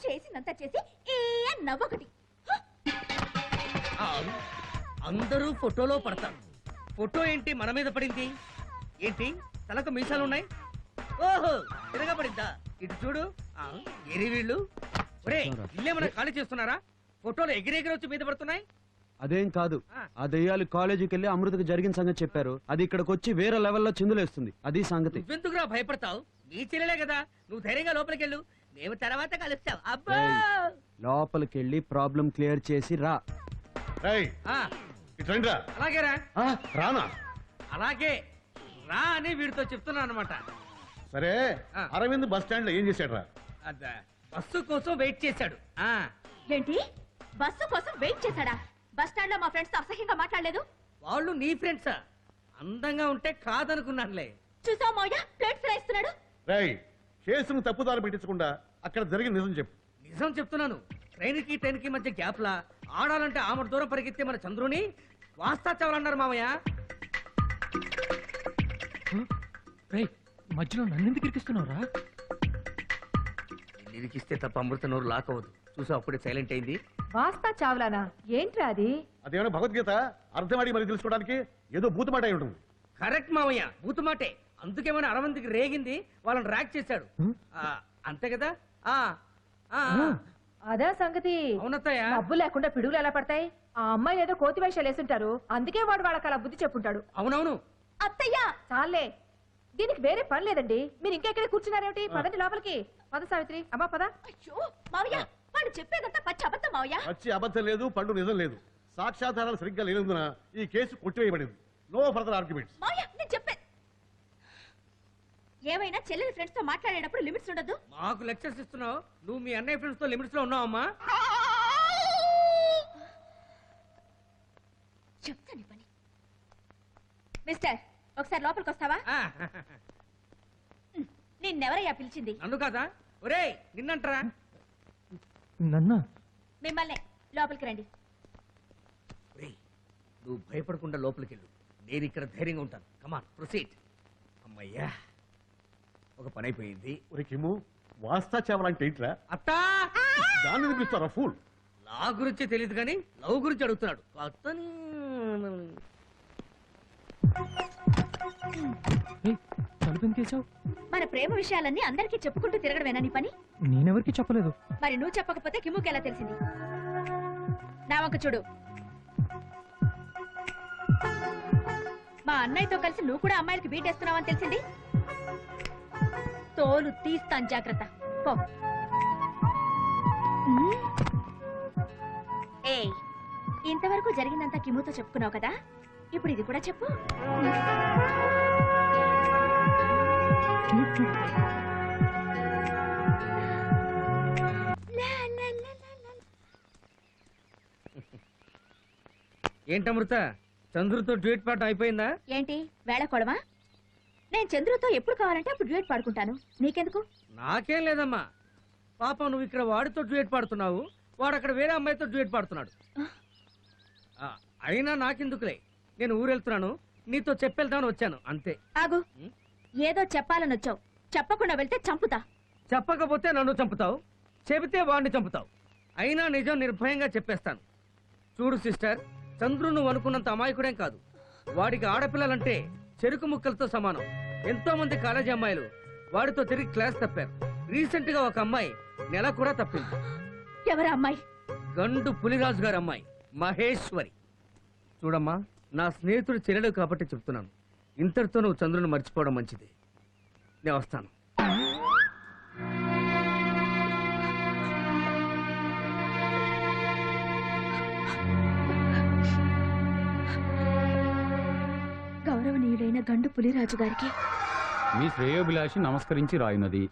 చేసినంత చేసి ఏ నవ్వొకటి ఆ, అందరూ ఫోటోలో పడతారు. ఫోటో ఏంటి మన మీద పడింది? ఏంటి? తలకు మీసాలు ఉన్నాయి? ఓహో తిరగబడిందా ఇటు చూడు. ఆ, ఎరి వీళ్ళు. ఒరే ఇల్లేమన్నా ఖాళీ చేస్తున్నారా? ఫోటోలు ఎగిరెగిరి వచ్చి మీద పడుతున్నాయి? అదేం కాదు. ఆ. దెయ్యాలు కాలేజీకి వెళ్ళి అమృతకు జరిగిన సంగతి చెప్పారు. అది ఇక్కడికి వచ్చి వేరే లెవెల్లో చిందులేస్తుంది. అది సంగతి. భయపడతావు? నీ చెల్లెలే కదా. నువ్వు ధైర్యంగా లోపలికి వెళ్ళు మేము తర్వాత కలుస్తాం. అబ్బా! ఏయ్. లోపలికి వెళ్ళి ప్రాబ్లం క్లియర్ చేసి రా. రేయ్ ఆ, ఇటు రండిరా. అలాగేరా ఆ, రానా? అలాగే. రా అని వీడితో చెప్తున్నాను అనమాట సరే ఆ. అరవింద్ బస్ స్టాండ్లో ఏం చేశాడు రా బస్సు కోసం వెయిట్ చేశాడు. ఆ. ఏంటి? బస్సు కోసం వెయిట్ చేశాడా? బస్ స్టాండ్లో మా ఫ్రెండ్స్ అసహ్యంగా మాట్లాడలేదు? వాళ్ళు నీ ఫ్రెండ్సా? అందంగా ఉంటే కాదనుకున్నానులే. చూసావు మావయ్య? ప్లేట్ ఫ్రై ఇస్తున్నాడు రేయ్ కేసును తప్పుదారి పెట్టించకుండా అక్కడ జరిగిన నిజం చెప్పు. నిజం చెప్తున్నాను. ట్రైన్కి ట్రైన్కి మధ్య గ్యాప్ లా ఆడాలంటే ఆమె దూరం పరిగెత్తే మన చంద్రుని? వాస్తా చావాలన్నారు మామయ్య రేయ్ మధ్యలో నన్నెందుకు ఇరికిస్తున్నావురా? నిరికిస్తే తప్ప అమృత నోరు లాక్ అవ్వదు చూసా అప్పుడే సైలెంట్ అయింది. వాస్తా చావ్లానా? ఏంట్రా అది? అదేమైనా భగవద్గీత? అర్థమాడి మరి తెలుసుకోవడానికి ఏదో భూతమాట అయి ఉంటుంది. కరెక్ట్ మామయ్య బూతుమాటే. అందుకే మన అరవంతికి రేగింది వాళ్ళని ర్యాక్ చేశాడు. ఆ, అంతే కదా? ఆ ఆ, ఆ. అదా సంగతి. అవునత్తయ్య. డబ్బు లేకుండా పిడుగులు ఎలా పడతాయి? ఆ అమ్మాయిని ఏదో కోతి వేషాలు వేసుంటారు. అందుకే వాడు వాళ్ళకి అలా బుద్ధి చెప్పుంటాడు. అవునవును. అత్తయ్య! చాలే. దీనికి వేరే పని లేదండి. మీరు ఇంకా ఇక్కడే కూర్చున్నారేమిటి? పదండి లోపలికి. పద సావిత్రి. అమ్మా పద. అయ్యో మావయ్య! వాడు చెప్పేదంతా పచ్చి అబద్ధం మావయ్య. వచ్చి అబద్ధం లేదు పండు నిజం లేదు. సాక్ష్యాధారాలు సరిగ్గా లేనందున ఈ కేసు కొట్టివేయబడింది. నో ఫర్దర్ ఆర్గ్యుమెంట్స్ మావయ్య నేను చెప్పే ఏమైనా చెల్లెలి ఫ్రెండ్స్తో మాట్లాడేటప్పుడు లిమిట్స్ ఉండదు మాకు లెక్చర్స్ ఇస్తున్నావు. నువ్వు మీ అన్నయ్య ఫ్రెండ్స్తో లిమిట్స్లో ఉన్నావమ్మా చెప్తాను పని. మిస్టర్ ఒకసారి లోపలికి వస్తావా? నిన్నెవరయ్యా పిలిచింది? నన్ను కాదా? ఒరేయ్ నిన్నంటరా? నన్నా. మిమ్మల్ని లోపలికి రండి. ఒరేయ్ నువ్వు భయపడకుండా లోపలికి వెళ్ళు నేను ఇక్కడ ధైర్యంగా ఉంటాను. కమాన్ ప్రొసీడ్ అమ్మయ్యా. ఒక పని అయిపోయింది. ఒరే కిమ్ము వాస్తా చావాలంటే ఏంట్రా? అత్తా! దాన్ని వినిపిస్తారా ఫూల్? నా గురించి తెలియదు కానీ లవ్ గురించి అడుగుతున్నాడు. అతని మన ప్రేమ విషయాలన్నీ అందరికీ చెప్పుకుంటూ తిరగడమేనా నీ పని? నేనెవరికి చెప్పలేదు. మరి నువ్వు చెప్పకపోతే కిమ్ముకి ఎలా తెలిసింది? నా వంక చూడు. మా అన్నయ్యతో కలిసి నువ్వు కూడా అమ్మాయిలకి బీటేస్తున్నావని తెలిసింది? తోలు తీస్తాను జాగ్రత్త. పో. ఇంతవరకు జరిగిందంతా కిమ్ముతో చెప్పుకున్నావు కదా? ఇప్పుడు ఇది కూడా చెప్పు. లా, లా, లా, లా, లా. ఏంటమృత? చంద్రుతో డ్యూట్ పాట అయిపోయిందా? ఏంటి? వేళకోడమా నేను చంద్రుతో ఎప్పుడు కావాలంటే అప్పుడు డ్యూయట్ పాడుకుంటాను. నీకెందుకు? నాకేం లేదమ్మా. పాపం నువ్వు ఇక్కడ వాడితో డ్యూయట్ పాడుతున్నావు వాడు అక్కడ వేరే అమ్మాయితో డ్యూయట్ పాడుతున్నాడు. ఆ, అయినా నాకెందుకులే. నేను ఊరెళ్తున్నాను నీతో చెప్పెళ్తామని వచ్చాను అంతే. ఆగు. ఉం? ఏదో చెప్పాలని వచ్చావు. చెప్పకుండా వెళ్తే చంపుతా. చెప్పకపోతే నన్ను చంపుతావు చెబితే వాడిని చంపుతావు. అయినా నిజం నిర్భయంగా చెప్పేస్తాను. చూడు సిస్టర్ చంద్రు నువ్వు అనుకున్నంత అమాయకుడేం కాదు. వాడికి ఆడపిల్లలంటే చెరుకు ముక్కలతో సమానం. ఎంతో మంది కాలేజీ అమ్మాయిలు వాడితో తిరిగి క్లాస్ తప్పారు. రీసెంట్గా ఒక అమ్మాయి నెల కూడా తప్పింది. ఎవరా అమ్మాయి? గండు పులిరాజు గారి అమ్మాయి మహేశ్వరి. చూడమ్మా నా స్నేహితుడు చెల్లెడు కాబట్టి చెప్తున్నాను. ఇంతటితో నువ్వు చంద్రుని మర్చిపోవడం మంచిది. నేను వస్తాను. గండు పులిరాజు గారికి. మీ శ్రేయోభిలాషి నమస్కరించి రాయినది.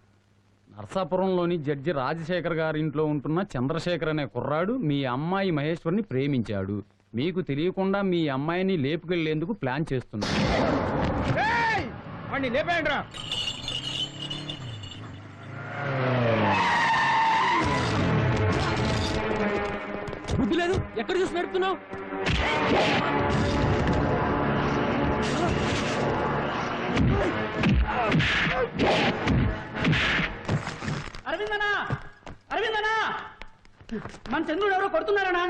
నర్సాపురంలోని జడ్జి రాజశేఖర్ గారి ఇంట్లో ఉంటున్న చంద్రశేఖర్ అనే కుర్రాడు మీ అమ్మాయి మహేశ్వర్ని ప్రేమించాడు. మీకు తెలియకుండా మీ అమ్మాయిని లేపుకెళ్ళేందుకు ప్లాన్ చేస్తున్నాడు బుద్ధి లేదు. ఎక్కడ చూసి నడుపుతున్నావు? అరవిందనా? అరవిందనా? మన చంద్రుడు ఎవరో కొడుతున్నారనా?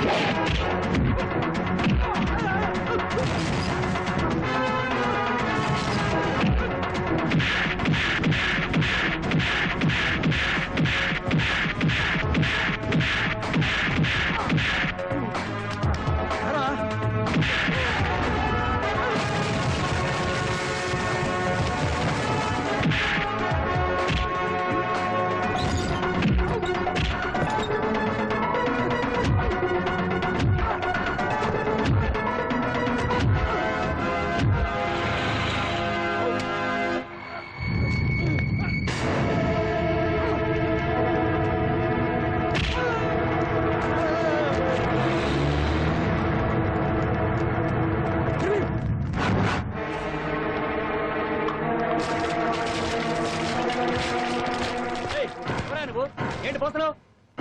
ఏంటి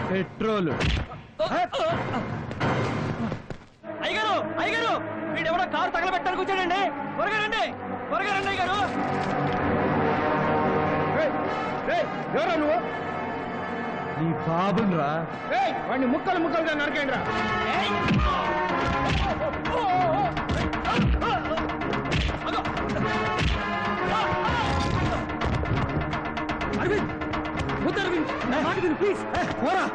పెట్రోల్. అయ్యగారు అయ్యగారు వీడెవడో కారు తగలబెట్టడానికి వచ్చాడండి. త్వరగా రండి త్వరగా రండి అయ్యగారు. ఎవరా నువ్వు? నీ బాబున్ రా ఏయ్, వాడిని ముక్కలు ముక్కలుగా నరకేయండి రా నా మాట పోరా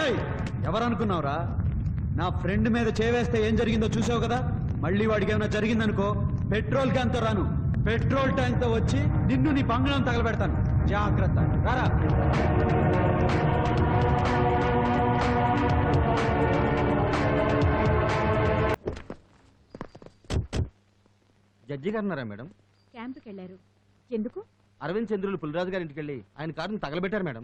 ఏయ్ ఎవరనుకున్నావురా? నా ఫ్రెండ్ మీద చేవేస్తే ఏం జరిగిందో చూసావు కదా? మళ్ళీ వాడికి ఏమైనా జరిగిందనుకో పెట్రోల్ క్యాన్తో రాను. పెట్రోల్ ట్యాంక్తో వచ్చి నిన్ను నీ బంగ్లాం తగలబెడతాను. జాగ్రత్త. రారా. జడ్జి గారు ఉన్నారా మేడం? క్యాంపుకి వెళ్ళారు ఎందుకు? అరవింద్ చంద్రులు పులిరాజు గారి ఇంటికి వెళ్ళి ఆయన కారుని తగలబెట్టారు మేడం.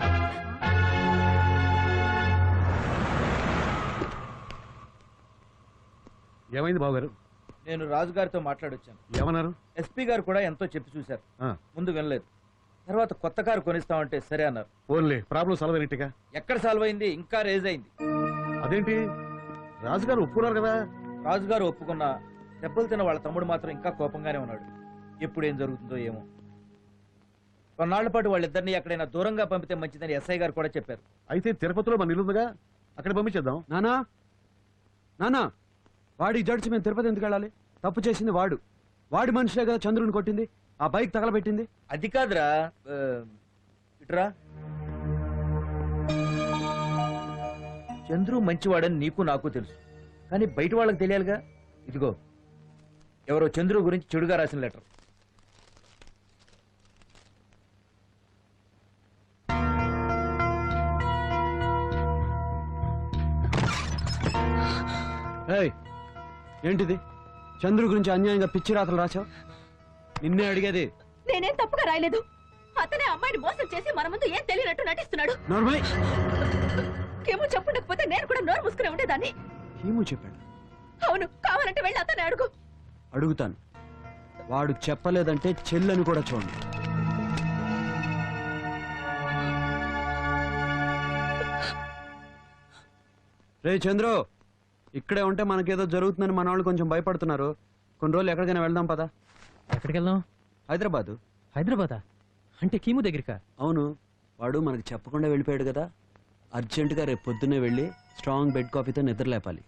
ఏమైంది బాబు గారు నేను రాజుగారితో మాట్లాడొచ్చాను. ఏమన్నారు? ఎస్పీ గారు కూడా ఎంతో చెప్పి చూశారు. ముందు వినలేదు. తర్వాత కొత్త కారు కొనిస్తామంటే సరే అన్నారు. పోన్లే ప్రాబ్లం సాల్వ్ అయినట్టుగా ఎక్కడ సాల్వ్ అయింది? ఇంకా రేజ్ అయింది. అదేంటి? రాజుగారు ఒప్పుకున్నారు కదా? రాజుగారు ఒప్పుకున్న దెబ్బలు తిన్న వాళ్ళ తమ్ముడు మాత్రం ఇంకా కోపంగానే ఉన్నాడు. ఎప్పుడు ఏం జరుగుతుందో ఏమో. కొన్నాళ్ళ పాటు వాళ్ళిద్దరిని ఎక్కడైనా దూరంగా పంపితే మంచిదని ఎస్ఐ గారు కూడా చెప్పారు. అయితే తిరుపతిలో మన ఇల్లు ఉందిగా అక్కడ పంపించేద్దాం. నానా నానా వాడి జడ్జి మేము తిరుపతి ఎందుకు వెళ్ళాలి? తప్పు చేసింది వాడు. వాడి మనిషిలే కదా చంద్రుని కొట్టింది ఆ బైక్ తగలబెట్టింది. అది కాదురా ఆ, ఇటురా. చంద్రు మంచివాడని నీకు నాకు తెలుసు. కానీ బయట వాళ్ళకి తెలియాలిగా? ఇదిగో. ఎవరో చంద్రు గురించి చెడుగా రాసిన లెటర్. ఏయ్ ఏంటిది? చంద్రు గురించి అన్యాయంగా పిచ్చి రాతలు రాశావు? నిన్నే అడిగేది. నేనేం తప్పుగా రాయలేదు? అతనే అమ్మాయిని మోసం చేసి మన ముందు ఏం తెలియనట్టు నటిస్తున్నాడు? నోర్మై. ఏమో చెప్పుండకపోతే నేను కూడా నోరు మూసుకునే ఉండేదాన్ని. ఏమో చెప్పాడు. అవును కావాలంటే వెళ్ళి అతన్ని అడుగు. అడుగుతాను. వాడు చెప్పలేదంటే చెల్లని కూడా చూడండి. రే చంద్రు ఇక్కడే ఉంటే మనకేదో జరుగుతుందని మన వాళ్ళు కొంచెం భయపడుతున్నారు. కొన్ని రోజులు ఎక్కడికైనా వెళ్దాం పదా? ఎక్కడికి వెళ్దాం హైదరాబాదు. హైదరాబాదా? అంటే కీము దగ్గరికా? అవును వాడు మనకు చెప్పకుండా వెళ్ళిపోయాడు కదా. అర్జెంటుగా రేపు పొద్దున్నే వెళ్ళి స్ట్రాంగ్ బెడ్ కాఫీతో నిద్ర లేపాలి